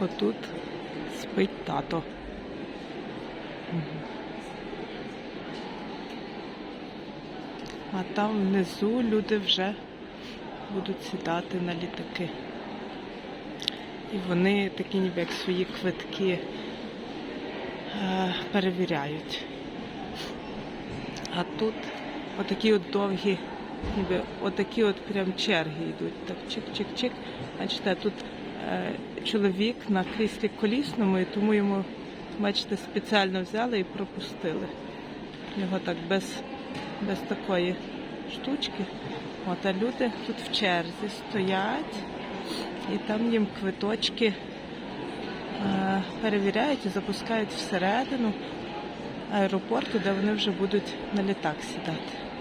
Отут спить тато. А там внизу люди вже будуть сідати на літаки. І вони такі ніби як свої квитки е, перевіряють. А тут отакі от довгі, ніби отакі от прям черги йдуть. Так чик-чик-чик. Бачите, тут чоловік на кріслі колісному, і тому йому, бачите, спеціально взяли і пропустили. Його так без, без такої штучки. От, а люди тут в черзі стоять, і там їм квиточки е, перевіряють і запускають всередину аеропорту, де вони вже будуть на літак сідати.